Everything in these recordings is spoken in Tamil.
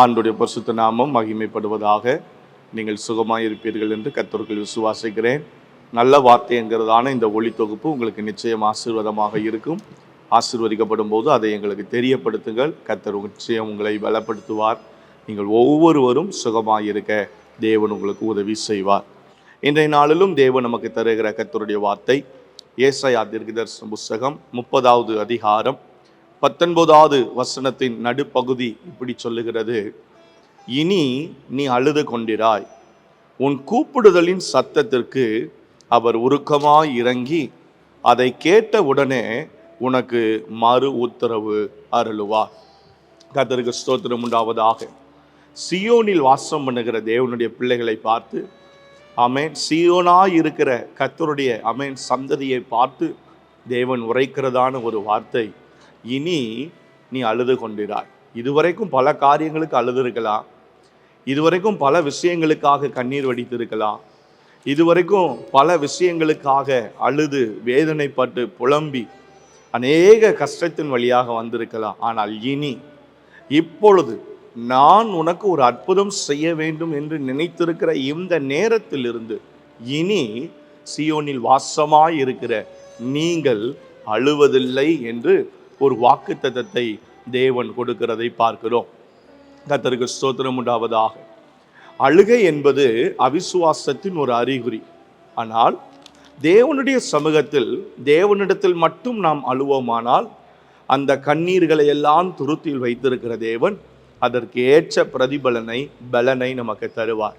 ஆண்டுடைய பரிசுத்த நாமம் மகிமைப்படுவதாக நீங்கள் சுகமாக இருப்பீர்கள் என்று கத்தோர்கள் விசுவாசிக்கிறேன். நல்ல வார்த்தைங்கிறதான இந்த ஒளி தொகுப்பு உங்களுக்கு நிச்சயம் ஆசீர்வாதமாக இருக்கும். ஆசீர்வதிக்கப்படும் போது அதை எங்களுக்கு தெரியப்படுத்துங்கள். கத்தர் நிச்சயம் உங்களை பலப்படுத்துவார். நீங்கள் ஒவ்வொருவரும் சுகமாக இருக்க தேவன் உங்களுக்கு உதவி செய்வார். இன்றைய நாளிலும் தேவன் நமக்கு தருகிற கத்தருடைய வார்த்தை ஏசாயா தீர்க்கதர்சன புஸ்தகம் முப்பதாவது அதிகாரம் பத்தொன்பதாவது வசனத்தின் நடுப்பகுதி இப்படி சொல்லுகிறது. இனி நீ அழுது கொண்டிராய். உன் கூப்பிடுதலின் சத்தத்திற்கு அவர் உருக்கமாய் இறங்கி அதை கேட்ட உடனே உனக்கு மறு உத்தரவு அருளுவார். கத்தருக்கு ஸ்தோத்திரம் உண்டாவதாக. சியோனில் வாசம் பண்ணுகிற தேவனுடைய பிள்ளைகளை பார்த்து அமேன் சியோனாய் இருக்கிற கத்தருடைய அமேன் சந்ததியை பார்த்து தேவன் உரைக்கிறதான ஒரு வார்த்தை இனி நீ அழுது கொண்டிராய் இதுவரைக்கும் பல காரியங்களுக்கு அழுது இருக்கலாம் இதுவரைக்கும் பல விஷயங்களுக்காக கண்ணீர் வடித்திருக்கலாம். இதுவரைக்கும் பல விஷயங்களுக்காக அழுது வேதனைப்பட்டு புலம்பி அநேக கஷ்டத்தின் வழியாக வந்திருக்கலாம். ஆனால் இனி இப்பொழுது நான் உனக்கு ஒரு அற்புதம் செய்ய வேண்டும் என்று நினைத்திருக்கிற இந்த நேரத்திலிருந்து இனி சியோனில் வாசமாய் இருக்கிற நீங்கள் அழுவதில்லை என்று ஒரு வாக்குத்தத்தத்தை தேவன் கொடுக்கிறதை பார்க்கிறோம். கத்தருக்கு ஸ்தோத்திரம் உண்டாவதாக. அழுகை என்பது அவிசுவாசத்தின் ஒரு அறிகுறி. ஆனால் தேவனுடைய சமூகத்தில் தேவனிடத்தில் மட்டும் நாம் அழுவோமானால் அந்த கண்ணீர்களை எல்லாம் துருத்தில் வைத்திருக்கிற தேவன் அதற்கு ஏற்ற பிரதிபலனை பலனை நமக்கு தருவார்.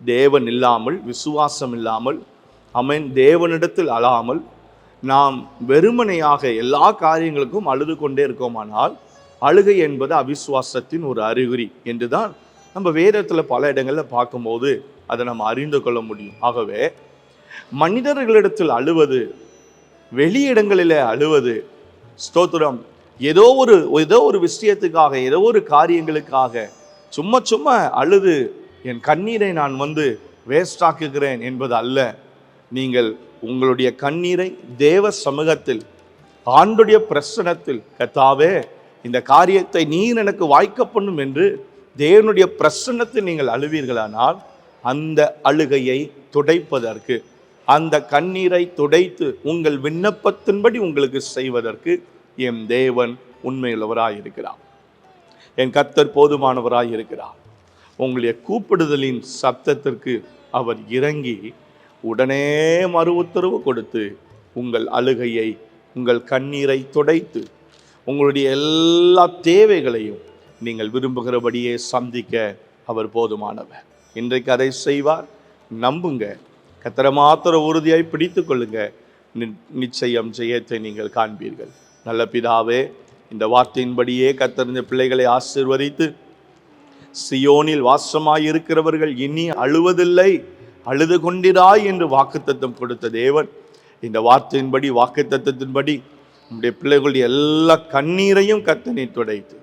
தேவன் இல்லாமல் விசுவாசம் இல்லாமல் அமேன் தேவனிடத்தில் அழாமல் நாம் வெறுமனையாக எல்லா காரியங்களுக்கும் அழுது கொண்டே இருக்கோமானால் அழுகை என்பது அவிசுவாசத்தின் ஒரு அறிகுறி என்று தான் நம்ம வேதத்தில் பல இடங்களில் பார்க்கும்போது அதை நம்ம அறிந்து கொள்ள முடியும். ஆகவே மனிதர்களிடத்தில் அழுவது வெளியிடங்களில் அழுவது ஸ்தோத்திரம் ஏதோ ஒரு ஏதோ ஒரு விஷயத்துக்காக ஏதோ ஒரு காரியங்களுக்காக சும்மா சும்மா அழுது என் கண்ணீரை நான் வந்து வேஸ்டாக்குகிறேன் என்பது அல்ல. நீங்கள் உங்களுடைய கண்ணீரை தேவ சமூகத்தில் ஆண்டுடைய பிரசனத்தில் கத்தாவே இந்த காரியத்தை நீர் எனக்கு வாய்க்க பண்ணும் என்று தேவனுடைய பிரசன்னத்தில் நீங்கள் அழுவீர்களானால் அந்த அழுகையை துடைப்பதற்கு அந்த கண்ணீரை துடைத்து உங்கள் விண்ணப்பத்தின்படி உங்களுக்கு செய்வதற்கு என் தேவன் உண்மையுள்ளவராய் இருக்கிறார். என் கத்தர் போதுமானவராய் இருக்கிறார். உங்களுடைய கூப்பிடுதலின் சப்தத்திற்கு அவர் இறங்கி உடனே மறு உத்தரவு கொடுத்து உங்கள் அழுகையை உங்கள் கண்ணீரை துடைத்து உங்களுடைய எல்லா தேவைகளையும் நீங்கள் விரும்புகிறபடியே சந்திக்க அவர் போதுமானவர். இன்றைக்கு அதை செய்வார். நம்புங்க. கத்திர மாத்திர உறுதியாய் பிடித்து கொள்ளுங்க. நி- நிச்சயம் ஜெயத்தை நீங்கள் காண்பீர்கள். நல்ல பிதாவே இந்த வார்த்தையின்படியே கத்தறிந்த பிள்ளைகளை ஆசிர்வதித்து சியோனில் வாசமாயிருக்கிறவர்கள் இனி அழுவதில்லை. அழுது கொண்டிராய் என்று வாக்குத்தத்தம் கொடுத்த தேவன். இந்த வார்த்தையின்படி வாக்குத்தத்தத்தின்படி நம்முடைய பிள்ளைகளுடைய எல்லா கண்ணீரையும் கத்தனை துடைத்து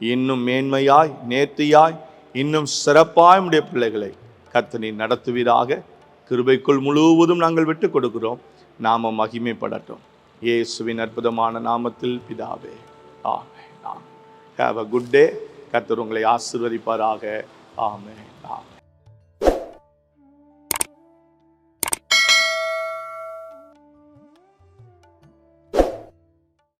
இன்னும் மேன்மையாய் நேர்த்தியாய் இன்னும் சிறப்பாய் நம்முடைய பிள்ளைகளை கத்தனை நடத்துவீராக. கிருபைக்குள் முழுவதும் நாங்கள் விட்டு கொடுக்கிறோம். நாம மகிமைப்படட்டும். இயேசுவின் அற்புதமான நாமத்தில் பிதாவே ஆமே ஆமென். ஹேவ் அ குட் டே கத்தர் உங்களை ஆசிர்வதிப்பாராக. ஆமே ஆமே